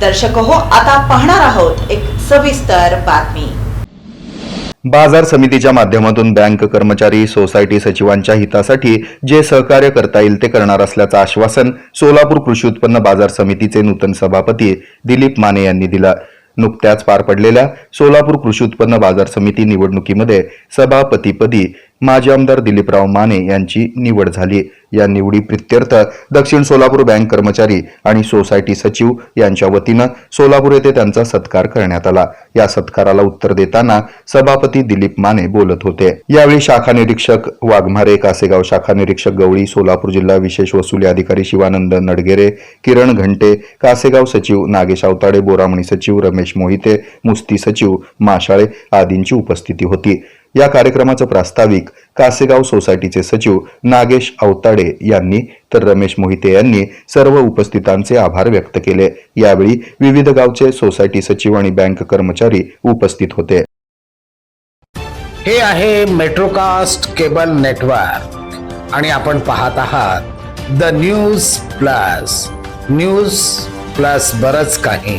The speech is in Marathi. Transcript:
दर्शक हो आता पाहणार आहोत एक सविस्तर बातमी. बाजार समितीच्या माध्यमातून बँक कर्मचारी सोसायटी सचिवांच्या हितासाठी जे सहकार्य करता येईल ते करणार असल्याचं आश्वासन सोलापूर कृषी उत्पन्न बाजार समितीचे नूतन सभापती दिलीप माने यांनी दिलं. नुकत्याच पार पडलेल्या सोलापूर कृषी उत्पन्न बाजार समिती निवडणुकीमध्ये सभापतीपदी माजी आमदार दिलीपराव माने यांची निवड झाली. या निवडी प्रित्यर्थ दक्षिण सोलापूर बँक कर्मचारी आणि सोसायटी सचिव यांच्या वतीनं सोलापूर येथे त्यांचा सत्कार करण्यात आला. या सत्काराला उत्तर देताना सभापती दिलीप माने बोलत होते. यावेळी शाखा निरीक्षक वाघमारे कासेगाव शाखा निरीक्षक गवळी सोलापूर जिल्हा विशेष वसुली अधिकारी शिवानंद नडगेरे किरण घंटे कासेगाव सचिव नागेश आवताडे बोरामणी सचिव रमेश मोहिते मुस्ती सचिव माशाळे आदींची उपस्थिती होती. या कार्यक्रमाचं प्रास्ताविक कासेगाव सोसायटीचे सचिव नागेश अवताडे यांनी तर रमेश मोहिते यांनी सर्व उपस्थितांचे आभार व्यक्त केले. यावेळी विविध गावचे सोसायटी सचिव आणि बँक कर्मचारी उपस्थित होते. हे आहे मेट्रोकास्ट केबल नेटवर्क आणि आपण पाहत आहात the news plus. News plus बरच काही.